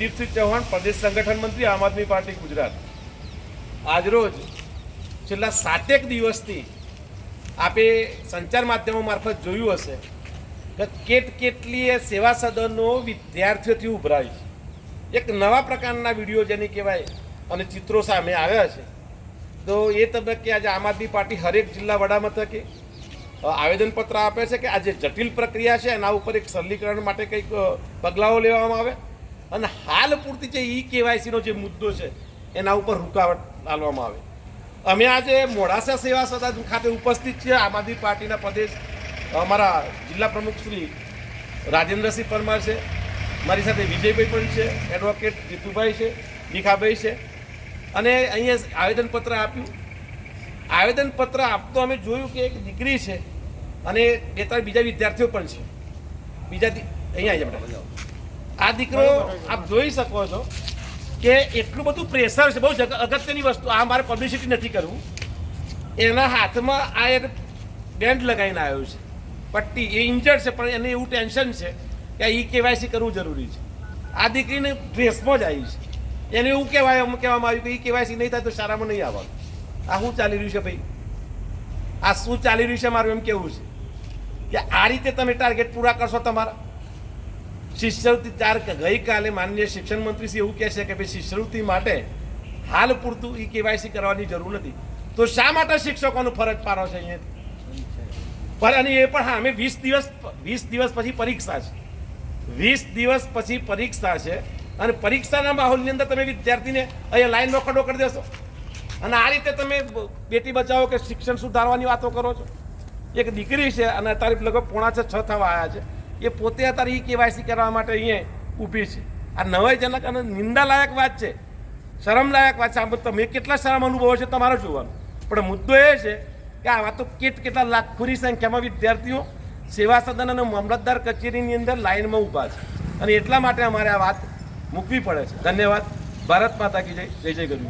જયદીપસિંહ ચૌહાણ, પ્રદેશ સંગઠન મંત્રી, આમ આદમી પાર્ટી, ગુજરાત. આજરોજ છેલ્લા સાતેક દિવસથી આપે સંચાર માધ્યમો મારફત જોયું હશે કે કેટ કેટલીય સેવા સદનો વિદ્યાર્થીઓથી ઉભરાય છે. એક નવા પ્રકારના વીડિયો જેને કહેવાય અને ચિત્રો સામે આવ્યા છે. તો એ તબક્કે આજે આમ આદમી પાર્ટી હરેક જિલ્લા વડા મથકે આવેદનપત્ર આપે છે કે આ જે જટિલ પ્રક્રિયા છે. એના ઉપર એક સરલીકરણ માટે કંઈક પગલાઓ લેવામાં આવે. અને હાલ પૂરતી જે ઈ કેવાયસીનો જે મુદ્દો છે, એના ઉપર રૂકાવટ લાવવામાં આવે. અમે આજે મોડાસા સેવા સદન ખાતે ઉપસ્થિત છીએ. આમ આદમી પાર્ટીના પ્રદેશ, અમારા જિલ્લા પ્રમુખ શ્રી રાજેન્દ્રસિંહ પરમાર છે. મારી સાથે વિજયભાઈ પણ છે, એડવોકેટ જીતુભાઈ છે, ભીખાભાઈ છે. અને અહીંયા આવેદનપત્ર આપ્યું. આવેદનપત્ર આપતો અમે જોયું કે એક દીકરી છે અને બે ત્રણ બીજા વિદ્યાર્થીઓ પણ છે. બીજા અહીંયા આવી બેટા. આ દીકરો આપ જોઈ શકો છો કે એટલું બધું પ્રેશર છે, બહુ અગત્યની વસ્તુ. આ મારે પબ્લિસિટી નથી કરવું. એના હાથમાં આ એક બેન્ડ લગાવીને આવ્યો છે. પટ્ટી. એ ઇન્જર્ડ છે, પણ એને એવું ટેન્શન છે કે ઈ કેવાયસી કરવું જરૂરી છે. આ દીકરીને ડ્રેસમાં જ આવી છે. એને એવું કહેવાય કહેવામાં આવ્યું કે ઈ કેવાયસી નહીં થાય તો સારામાં નહીં આવવાનું. આ શું ચાલી રહ્યું છે ભાઈ? આ શું ચાલી રહ્યું છે મારું એમ કેવું છે? કે આ રીતે તમે ટાર્ગેટ પૂરા કરશો તમારા? શિષ્યવૃત્તિ ચાર ગઈકાલે માનનીય શિક્ષણ મંત્રી શ્રી એવું કહે છે કે ભાઈ શિષ્યવૃત્તિ માટે હાલ પૂરતું ઈ કેવાયસી કરવાની જરૂર નથી. તો શા માટે શિક્ષકોનું ફરજ પાડો છે અહીંયા? પર અને એ પણ હા, અમે વીસ દિવસ વીસ દિવસ પછી પરીક્ષા છે. વીસ દિવસ પછી પરીક્ષા છે અને પરીક્ષાના માહોલની અંદર તમે વિદ્યાર્થીને અહીંયા લાઈનમાં ખડો કરી દેશો. અને આ રીતે તમે બેટી બચાવો કે શિક્ષણ સુધારવાની વાતો કરો છો? એક દીકરી છે અને અત્યારે લગભગ પોણા છ છ થવા આવ્યા છે. એ પોતે અત્યારે ઈ કેવાયસી કરવા માટે અહીંયા ઊભી છે. આ નવાઈજનક અને નિંદાલાયક વાત છે. શરમલાયક વાત છે. આ તમે કેટલા શરમ અનુભવો છે તમારો જોવાનું. પણ મુદ્દો એ છે કે આ વાતો કેટ કેટલા લાખોની સંખ્યામાં વિદ્યાર્થીઓ સેવા સદન અને મામલતદાર કચેરીની અંદર લાઇનમાં ઊભા છે. અને એટલા માટે અમારે આ વાત મૂકવી પડે છે. ધન્યવાદ. ભારત માતા કી જય. જય જય ગરુ